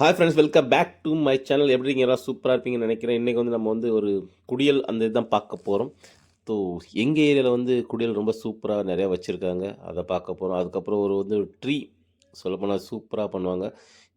Hi friends welcome back to my channel எப்படி எல்லாம் சூப்பராக இருப்பீங்கன்னு நினைக்கிறேன். இன்றைக்கி வந்து நம்ம வந்து ஒரு குடியல் அந்த இதுதான் பார்க்க போகிறோம் ஸோ எங்கள் ஏரியாவில் வந்து குடியல் ரொம்ப சூப்பராக நிறையா வச்சுருக்காங்க. அதை பார்க்க போகிறோம் அதுக்கப்புறம் ஒரு வந்து ட்ரீ சொல்லப்போனால் சூப்பராக பண்ணுவாங்க.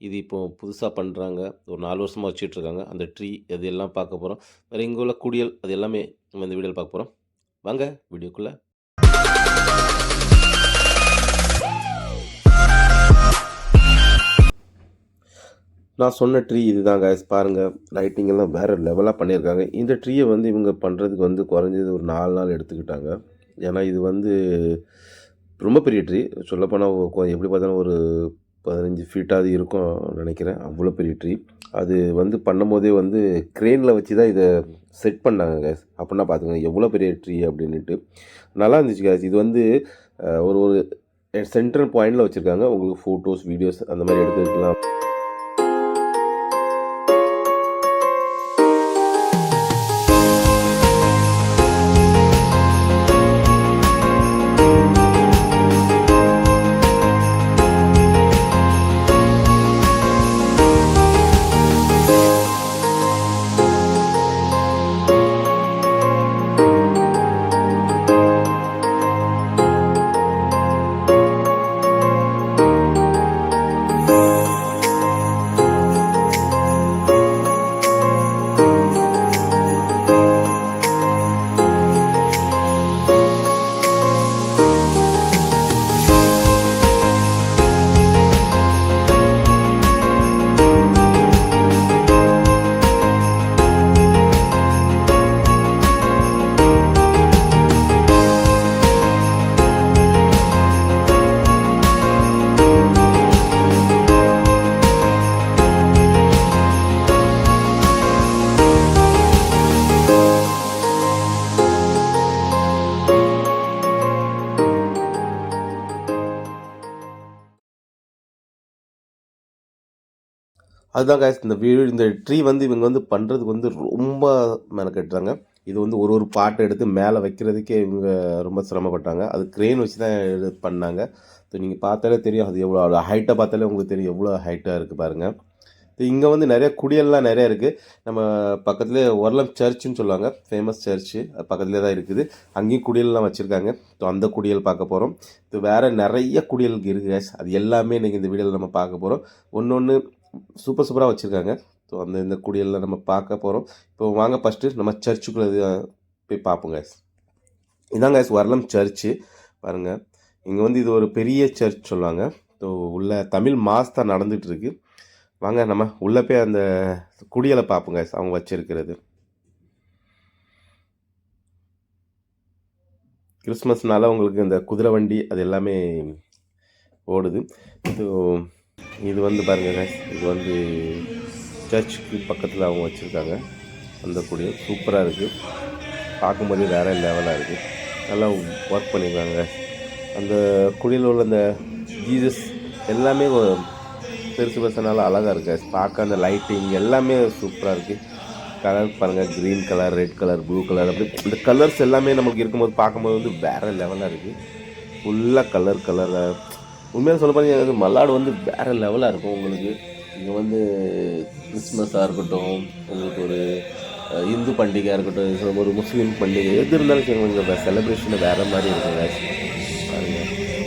இது இப்போ புதுசாக பண்ணுறாங்க ஒரு நாலு வருஷமாக வச்சுட்ருக்காங்க அந்த ட்ரீ அது எல்லாம் பார்க்க போகிறோம் வேறு இங்கே உள்ள குடியல் அது எல்லாமே நம்ம இந்த வீடியோவில் பார்க்க போகிறோம் வாங்க வீடியோக்குள்ளே நான் சொன்ன ட்ரீ இதுதான் guys. பாருங்கள் லைட்டிங் எல்லாம் வேறு லெவலாக பண்ணியிருக்காங்க. இந்த ட்ரீயை வந்து இவங்க பண்ணுறதுக்கு வந்து குறைஞ்சது ஒரு நாலு நாள் எடுத்துக்கிட்டாங்க. ஏன்னா இது வந்து ரொம்ப பெரிய ட்ரீ சொல்லப்போனால் எப்படி பார்த்தாலும் ஒரு பதினஞ்சு ஃபீட்டாவது இருக்கும் நினைக்கிறேன். அவ்வளோ பெரிய ட்ரீ அது வந்து பண்ணும்போதே வந்து க்ரெயினில் வச்சு தான் இதை செட் பண்ணாங்க கேஸ் அப்படின்னா பார்த்துக்கோங்க எவ்வளோ பெரிய ட்ரீ அப்படின்ட்டு நல்லா இருந்துச்சு கேஸ் இது வந்து ஒரு ஒரு சென்ட்ரல் பாயிண்டில் வச்சுருக்காங்க. உங்களுக்கு ஃபோட்டோஸ் வீடியோஸ் அந்த மாதிரி எடுத்துக்கலாம். அதுதான் guys இந்த வீடு இந்த ட்ரீ வந்து இவங்க வந்து பண்ணுறதுக்கு வந்து ரொம்ப மெனக்கட்டுறாங்க. இது வந்து ஒரு ஒரு பாட்டை எடுத்து மேலே வைக்கிறதுக்கே இவங்க ரொம்ப சிரமப்பட்டாங்க. அது க்ரெயின் வச்சு தான் இது பண்ணாங்க. ஸோ நீங்கள் பார்த்தாலே தெரியும் அது எவ்வளோ ஹைட்டை பார்த்தாலே உங்களுக்கு தெரியும் எவ்வளோ ஹைட்டாக இருக்குது பாருங்கள் இங்கே வந்து நிறைய குடியெல்லாம் நிறையா இருக்குது நம்ம பக்கத்துலேயே ஒரலம் சர்ச்சுன்னு சொல்லுவாங்க. ஃபேமஸ் சர்ச்சு பக்கத்துலேயே தான் இருக்குது. அங்கேயும் குடியெல்லாம் வச்சுருக்காங்க. ஸோ அந்த குடியல் பார்க்க போகிறோம் இது வேறு நிறைய குடியல் இருக்குது அது எல்லாமே இன்றைக்கி இந்த வீடியோவில் நம்ம பார்க்க போகிறோம் ஒன்று ஒன்று சூப்பர் சூப்பராக வச்சுருக்காங்க. ஸோ அந்த இந்த குடியலில் நம்ம பார்க்க போகிறோம் இப்போ வாங்க ஃபஸ்ட்டு நம்ம சர்ச்சுக்குள்ளே போய் பார்ப்போம் guys. இதான் வரலம் சர்ச்சு பாருங்கள் இங்கே வந்து இது ஒரு பெரிய சர்ச் சொல்லுவாங்க. ஸோ உள்ள தமிழ் மாஸ் தான் நடந்துகிட்ருக்கு வாங்க நம்ம உள்ளே போய் அந்த குடியலை பார்ப்போம் guys அவங்க வச்சுருக்கிறது. கிறிஸ்மஸ்னால உங்களுக்கு இந்த குதிரை வண்டி அது எல்லாமே ஓடுது. ஸோ இது வந்து பாருங்க இது வந்து சர்ச்சுக்கு பக்கத்தில் அவங்க வச்சுருக்காங்க. அந்த குடியல் சூப்பராக இருக்குது பார்க்கும்போதே வேறு லெவலாக இருக்குது நல்லா ஒர்க் பண்ணியிருக்காங்க அந்த குடியில் உள்ள அந்த ஜீசஸ் எல்லாமே பெருசு பெருசுனால அழகாக இருக்குது பார்க்க அந்த லைட்டிங் எல்லாமே சூப்பராக இருக்குது கலர் பாருங்கள் green colour red colour blue colour அப்படி இந்த கலர்ஸ் எல்லாமே நமக்கு இருக்கும்போது பார்க்கும்போது வந்து வேறு லெவலாக இருக்குது ஃபுல்லாக கலர் கலராக உண்மையாக சொல்ல போனீங்க மல்லாடு வந்து வேறு லெவலாக இருக்கும். உங்களுக்கு இங்கே வந்து கிறிஸ்மஸாக இருக்கட்டும் உங்களுக்கு ஒரு இந்து பண்டிகையாக இருக்கட்டும் ஒரு முஸ்லீம் பண்டிகை எது இருந்தாலும் சரி இங்கே செலிப்ரேஷன் வேறு மாதிரி இருக்கும். கேஸ் பாருங்க.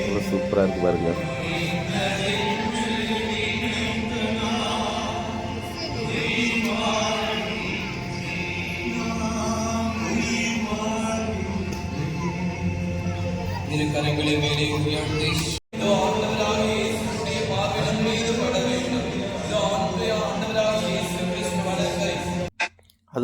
ரொம்ப சூப்பராக இருக்குது பாருங்க. இரு கரங்களை மேலே உயர்த்தி.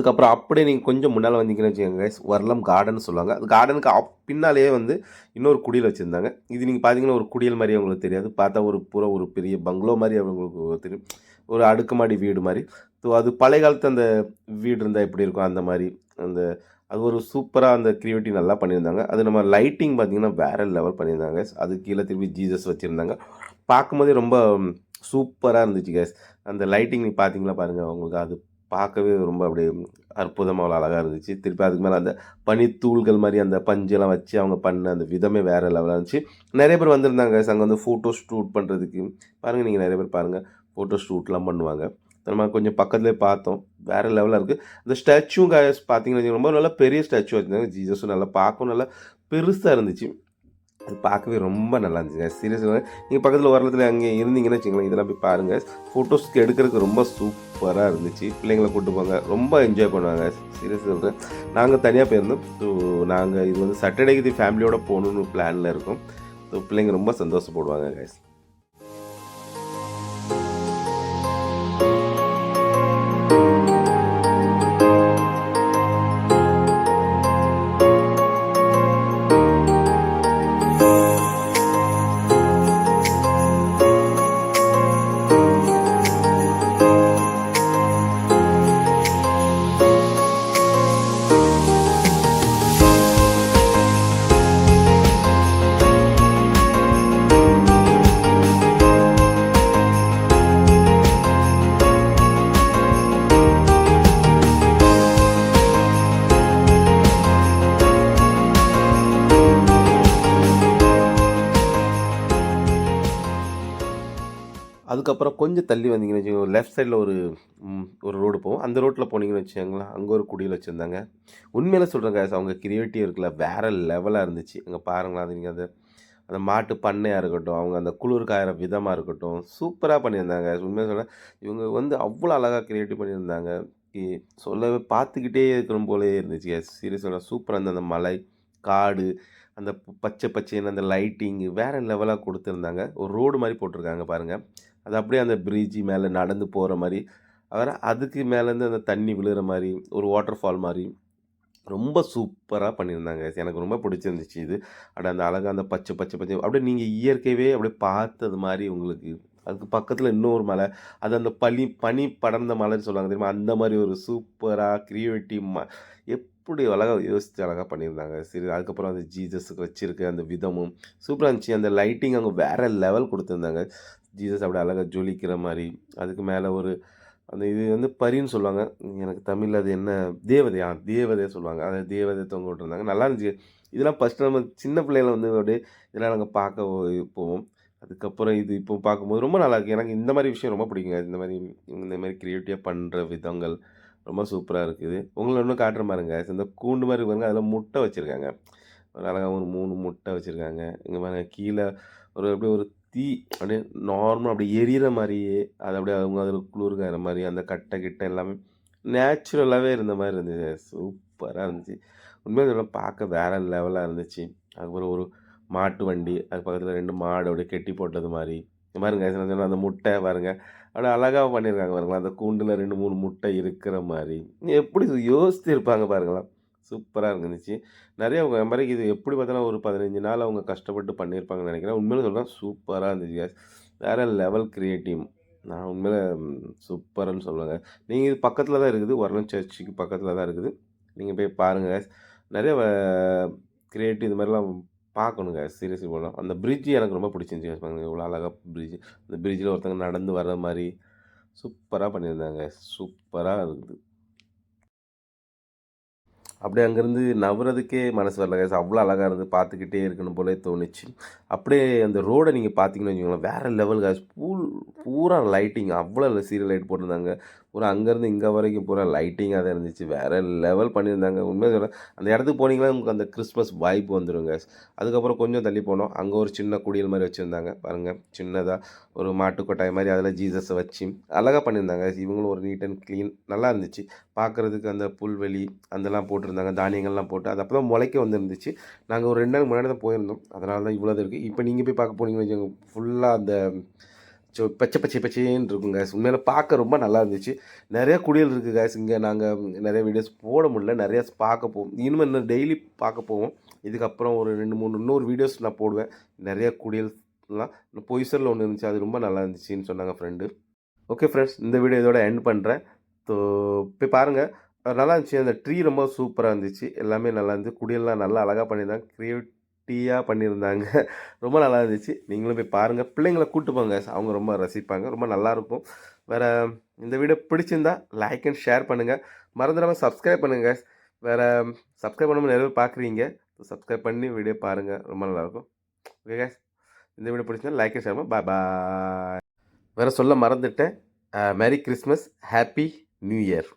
அதுக்கப்புறம் அப்படியே நீங்கள் கொஞ்சம் முன்னால் வந்தீங்கன்னு வச்சுக்கோங்க guys. வரலம் கார்டன் சொல்லுவாங்க. அது கார்டனுக்கு அப் பின்னாலேயே வந்து இன்னொரு குடியில் வச்சுருந்தாங்க. இது நீங்கள் பார்த்தீங்கன்னா ஒரு குடியல் மாதிரி அவங்களுக்கு தெரியாது. பார்த்தா ஒரு பூரா ஒரு பெரிய பங்களோ மாதிரி அவங்களுக்கு தெரியும். ஒரு அடுக்குமாடி வீடு மாதிரி. ஸோ அது பழைய காலத்து அந்த வீடு இருந்தால் எப்படி இருக்கும்? அந்த மாதிரி. அந்த அது ஒரு சூப்பராக அந்த க்ரியேட்டிவ் நல்லா பண்ணியிருந்தாங்க. அது நம்ம லைட்டிங் பார்த்தீங்கன்னா வேறு லெவல் பண்ணியிருந்தாங்க கேஸ் அது கீழே திருப்பி ஜீசஸ் வச்சுருந்தாங்க. பார்க்கும்போதே ரொம்ப சூப்பராக இருந்துச்சு கேஸ் அந்த லைட்டிங் நீங்கள் பார்த்தீங்களா பாருங்கள் அவங்களுக்கு அது பார்க்கவே ரொம்ப அப்படியே அற்புதமாக அவ்வளோ அழகாக இருந்துச்சு. திருப்பி அதுக்கு மேலே அந்த பனித்தூள்கள் மாதிரி அந்த பஞ்செல்லாம் வச்சு அவங்க பண்ண அந்த விதமே வேறு லெவலாக இருந்துச்சு. நிறைய பேர் வந்திருந்தாங்க. அங்கே வந்து ஃபோட்டோ ஷூட் பண்ணுறதுக்கு பாருங்கள் நீங்கள் நிறைய பேர் பாருங்கள் ஃபோட்டோ ஷூட்லாம் பண்ணுவாங்க. நம்ம கொஞ்சம் பக்கத்துலேயே பார்த்தோம். வேறு லெவலாக இருக்குது அந்த ஸ்டாச்சுவும் பார்த்தீங்கன்னா பார்த்தீங்கன்னு ரொம்ப நல்லா பெரிய ஸ்டாச்சு வச்சுருந்தாங்க ஜீசஸும் நல்லா பார்க்கவும் நல்லா பெருசாக இருந்துச்சு. அது பார்க்கவே ரொம்ப நல்லா இருந்துச்சு சீரியஸாக நீங்கள் பக்கத்தில் வரலத்தில் அங்கே இருந்தீங்கன்னு வச்சுங்களேன் இதெல்லாம் போய் பாருங்கள் ஃபோட்டோஸ்க்கு எடுக்கிறதுக்கு ரொம்ப சூப்பராக இருந்துச்சு. பிள்ளைங்களை கூட்டு போங்க. ரொம்ப என்ஜாய் பண்ணுவாங்க. சீரியஸ் சொல்கிறேன் நாங்கள் தனியாக போயிருந்தோம். ஸோ நாங்கள் இது வந்து சாட்டர்டேக்கு இது ஃபேமிலியோட போகணுன்னு பிளானில் இருக்கோம். ஸோ பிள்ளைங்க ரொம்ப சந்தோஷப்படுவாங்க கைஸ் அதுக்கப்புறம் கொஞ்சம் தள்ளி வந்தீங்கன்னு வச்சுக்கோங்க. லெஃப்ட் சைடில் ஒரு ஒரு ரோடு போகும் அந்த ரோட்டில் போனீங்கன்னு வச்சுக்கோங்களேன் அங்கே ஒரு குடியில் வச்சுருந்தாங்க. உண்மையில சொல்கிறேங்க அவங்க கிரியேட்டிவ் இருக்குல்ல வேறு லெவலாக இருந்துச்சு. அங்கே பாருங்களேன் அது நீங்கள் அந்த அந்த மாட்டு பண்ணையாக இருக்கட்டும் அவங்க அந்த குளிர் காயிற விதமாக இருக்கட்டும் சூப்பராக பண்ணியிருந்தாங்க உண்மையாக சொல்கிறேன் இவங்க வந்து அவ்வளோ அழகாக கிரியேட்டிவ் பண்ணியிருந்தாங்க. சொல்லவே பார்த்துக்கிட்டே இருக்கணும் போலே இருந்துச்சு சீரியஸ் சொல்ல சூப்பராக இருந்த அந்த மலை காடு அந்த பச்சை பச்சைன்னு அந்த லைட்டிங்கு வேறு லெவலாக கொடுத்துருந்தாங்க. ஒரு ரோடு மாதிரி போட்டிருக்காங்க பாருங்கள் அது அப்படியே அந்த பிரிட்ஜி மேலே நடந்து போகிற மாதிரி. வேறு அதுக்கு மேலேருந்து அந்த தண்ணி விழுகிற மாதிரி ஒரு வாட்டர் ஃபால் மாதிரி. ரொம்ப சூப்பராக பண்ணியிருந்தாங்க. எனக்கு ரொம்ப பிடிச்சிருந்துச்சு இது. அப்படியே அந்த அழகாக அந்த பச்சை பச்சை பச்சை அப்படியே நீங்கள் இயற்கையவே அப்படியே பார்த்தது மாதிரி உங்களுக்கு. அதுக்கு பக்கத்தில் இன்னொரு மலை. அது அந்த பனி பனி படர்ந்த மலைன்னு சொல்லுவாங்க தெரியுமா? அந்த மாதிரி ஒரு சூப்பராக க்ரியேட்டிவ் ம எப்படி அழகாக யோசித்து அழகாக பண்ணியிருந்தாங்க. சரி அதுக்கப்புறம் அந்த ஜீசஸுக்கு வச்சுருக்க அந்த விதமும் சூப்பராக இருந்துச்சு. அந்த லைட்டிங் அவங்க வேறு லெவல் கொடுத்துருந்தாங்க. ஜீசஸ் அப்படியே அழகாக ஜொலிக்கிற மாதிரி அதுக்கு மேலே ஒரு அந்த இது வந்து பரின்னு சொல்லுவாங்க. எனக்கு தமிழில் அது என்ன தேவதையா தேவதையா சொல்லுவாங்க. அதை தேவதை தொங்க விட்டுருந்தாங்க நல்லா இருந்துச்சு. இதெல்லாம் ஃபஸ்ட்டு நம்ம சின்ன பிள்ளைகளை வந்து அப்படியே இதெல்லாம் நாங்கள் பார்க்க போவோம். அதுக்கப்புறம் இது இப்போ பார்க்கும்போது ரொம்ப நல்லா இருக்குது எனக்கு இந்த மாதிரி விஷயம் ரொம்ப பிடிக்குங்க. இந்த மாதிரி இந்த மாதிரி க்ரியேட்டிவாக பண்ணுற விதங்கள் ரொம்ப சூப்பராக இருக்குது. உங்களை இன்னும் காட்டுற பாருங்க. இந்த கூண்டு மாதிரி பாருங்க. அதில் முட்டை வச்சுருக்காங்க. ஒரு அழகாக ஒரு மூணு முட்டை வச்சுருக்காங்க. இங்கே பாருங்கள் கீழே ஒரு அப்படியே ஒரு தீ அப்படியே நார்மலாக அப்படியே எரியிற மாதிரியே அது அப்படியே அவங்க அதில் குளிர்காயிற மாதிரி அந்த கட்டை கிட்ட எல்லாமே நேச்சுரலாகவே இருந்த மாதிரி இருந்துச்சு. சூப்பராக இருந்துச்சு. உண்மையாக சொல்ல பார்க்க வேற லெவலாக இருந்துச்சு. அதுக்கப்புறம் ஒரு மாட்டு வண்டி அது பக்கத்தில் ரெண்டு மாடு அப்படியே கெட்டி போட்டது மாதிரி. இந்த பாருங்க சொன்ன அந்த முட்டை பாருங்க. அப்படியே அழகாக பண்ணியிருக்காங்க பாருங்களா அந்த கூண்டில் ரெண்டு மூணு முட்டை இருக்கிற மாதிரி. எப்படி யோசித்து இருப்பாங்க பாருங்களா சூப்பராக இருந்துச்சு. நிறைய அவங்க மாதிரி இது எப்படி பார்த்தாலும் ஒரு பதினஞ்சு நாள் அவங்க கஷ்டப்பட்டு பண்ணியிருப்பாங்கன்னு நினைக்கிறேன். உண்மையில சொல்கிறேன் சூப்பராக இருந்துச்சு கேஸ் வேற லெவல் க்ரியேட்டிவ் நான் உண்மையில சூப்பர்னு சொல்லுவேங்க. நீங்கள் இது பக்கத்தில் தான் இருக்குது. வரணும் சர்ச்சுக்கு பக்கத்தில் தான் இருக்குது. நீங்கள் போய் பாருங்கள் கேஸ் நிறைய கிரியேட்டிவ் இது மாதிரிலாம் பார்க்கணுங்க சீரியஸ்லி போகலாம் அந்த பிரிட்ஜ் எனக்கு ரொம்ப பிடிச்சிருந்துச்சி கேஸ் பாருங்க இவ்வளோ அழகாக பிரிட்ஜ் அந்த பிரிட்ஜில் ஒருத்தங்க நடந்து வர்ற மாதிரி சூப்பராக பண்ணியிருந்தாங்க சூப்பராக இருக்குது. அப்படியே அங்கேருந்து நவுறதுக்கே மனசு வரல guys. அவ்வளோ அழகாக இருந்து பார்த்துக்கிட்டே இருக்கணும் போலே தோணுச்சு அப்படியே அந்த ரோடை நீங்கள் பார்த்தீங்கன்னு வச்சுக்கோங்களேன் வேறு லெவல் guys. பூல் பூரா லைட்டிங் அவ்வளோ சீரியல் லைட் போட்டிருந்தாங்க பூரா அங்கேருந்து இங்கே வரைக்கும் பூரா லைட்டிங்காக தான் இருந்துச்சு. வேறு லெவல் பண்ணியிருந்தாங்க. உண்மையாக சொல்ல அந்த இடத்துக்கு போனீங்கன்னா உங்களுக்கு அந்த கிறிஸ்மஸ் வந்துடும் guys. அதுக்கப்புறம் கொஞ்சம் தள்ளி போனோம். அங்கே ஒரு சின்ன குடியல் மாதிரி வச்சுருந்தாங்க. பாருங்கள் சின்னதாக ஒரு மாட்டு கொட்டாய் மாதிரி அதில் ஜீசஸை வச்சு அழகாக பண்ணியிருந்தாங்க இவங்களும் ஒரு நீட் அண்ட் க்ளீன் நல்லா இருந்துச்சு. பார்க்குறதுக்கு அந்த புல்வெளி அதெல்லாம் போட்டிருந்தாங்க தானியங்கள்லாம் போட்டு அது அப்போ தான் முளைக்க வந்துருந்துச்சு. நாங்கள் ஒரு ரெண்டு நாள் முன்னாடி தான் போயிருந்தோம். அதனால தான் இவ்வளோ இருக்குது இப்போ நீங்கள் போய் பார்க்க போனீங்கன்னு வச்சுக்கோங்க ஃபுல்லாக அந்த ஸோ பச்சை பச்சை பச்சைன்னு இருக்கும் guys உண்மையில பார்க்க ரொம்ப நல்லா இருந்துச்சு. நிறைய குடியல் இருக்குது கேஸ் இங்கே நாங்கள் நிறைய வீடியோஸ் போட முடியல. நிறையா பார்க்க போவோம். இனிமேல் இன்னும் டெய்லி பார்க்க போவோம். இதுக்கப்புறம் ஒரு ரெண்டு மூணு இன்னொரு வீடியோஸ் நான் போடுவேன். நிறைய குடியல்ஸ்லாம் பொய்சரில் ஒன்று இருந்துச்சு. அது ரொம்ப நல்லா இருந்துச்சுன்னு சொன்னாங்க ஃப்ரெண்டு ஓகே ஃப்ரெண்ட்ஸ் இந்த வீடியோ இதோட எண்ட் பண்ணுறேன் ஸோ போய் பாருங்கள் நல்லா இருந்துச்சு. அந்த ட்ரீ ரொம்ப சூப்பராக இருந்துச்சு. எல்லாமே நல்லா இருந்துச்சு. குடியெல்லாம் நல்லா அழகாக பண்ணியிருந்தாங்க. க்ரியேட்டிவாக பண்ணியிருந்தாங்க. ரொம்ப நல்லா இருந்துச்சு. நீங்களும் போய் பாருங்கள் பிள்ளைங்களை கூப்பிட்டு போங்க. அவங்க ரொம்ப ரசிப்பாங்க. ரொம்ப நல்லாயிருக்கும் வேறு இந்த வீடியோ பிடிச்சிருந்தா லைக் அண்ட் ஷேர் பண்ணுங்கள் மறந்துடாமல் சப்ஸ்கிரைப் பண்ணுங்கள் வேறு சப்ஸ்கிரைப் பண்ணாமல் நிறைய பேர் பார்க்குறீங்க சப்ஸ்கிரைப் பண்ணி வீடியோ பாருங்கள் ரொம்ப நல்லாயிருக்கும் ஓகே கேஸ் இந்த வீடியோ பிடிச்சிருந்தா like and share bye bye வேறு சொல்ல மறந்துட்டேன். Merry Christmas happy new year